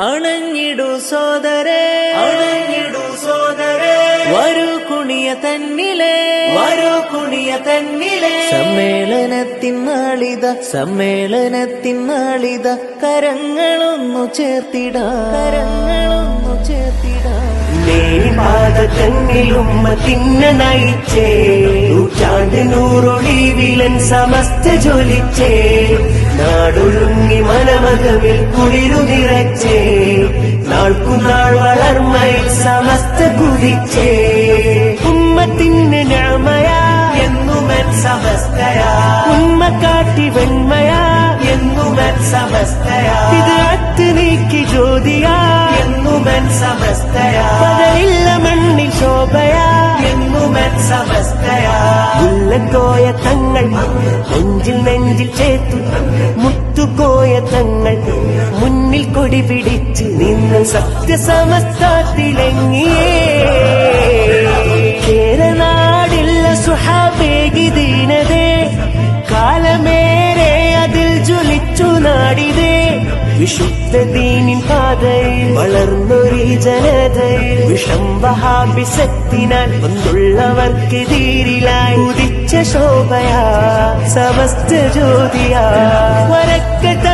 അണഞ്ഞിടു സോദരേ. അണഞ്ഞിടു സോദരേ. വരൂ കുണിയ തന്നിലെ. വരൂ കുണിയ തന്നിലെ. സമ്മേളനത്തിൻ നാളിത സമ്മേളനത്തിൻ നാളിത. കരങ്ങളൊന്നു ചേർത്തിട. കരങ്ങളൊന്നു ചേർത്തിടാ. തിന്ന നയിച്ചേ. നൂറ്റാണ്ട് നൂറൊളിവിലൻ സമസ്ത ജ്വലിച്ചേ. നാടൊഴുങ്ങി മനമകവിൽ കുളിരു നിറച്ചേ നാൾക്കുനാൾ വളർമ്മയിൽ സമസ്ത കുതിച്ചേ. ഉമ്മത്തിന് ഞാമയാ എന്നുമൻ സമസ്തയാ. ഉമ്മ കാട്ടി വെണ്മയാ എന്നുമൻ സമസ്തയാ. ഇത് അത്ത് നീക്കി ജ്യോതിയാ എന്നുമൻ സമസ്തയാ. മുല്ലക്കോയ തങ്ങൾ നെഞ്ചിൽ നെഞ്ചിൽ ചേത്തു മുത്തുകോയ തങ്ങൾ മുന്നിൽ കൊടി പിടിച്ച് നിന്ന് സത്യസമസ്തത്തിലെങ്ങിയേ. കേരനാടില്ല സുഹാബേഗി ദീനതേ കാലമേറെ അതിൽ ജ്വലിച്ചു നാടിതേ. വിശുദ്ധ ദീനിൻ പാതയിൽ വളർന്നൊരു ജനതയിൽ വിഷം വഹാബിസത്തിനാൽ വന്നുള്ളവർക്ക് ഉദിച്ച ശോഭയാ സമസ്ത ജ്യോതിയാ വരക്ക തങ്ങൾ നാട്ടിയേ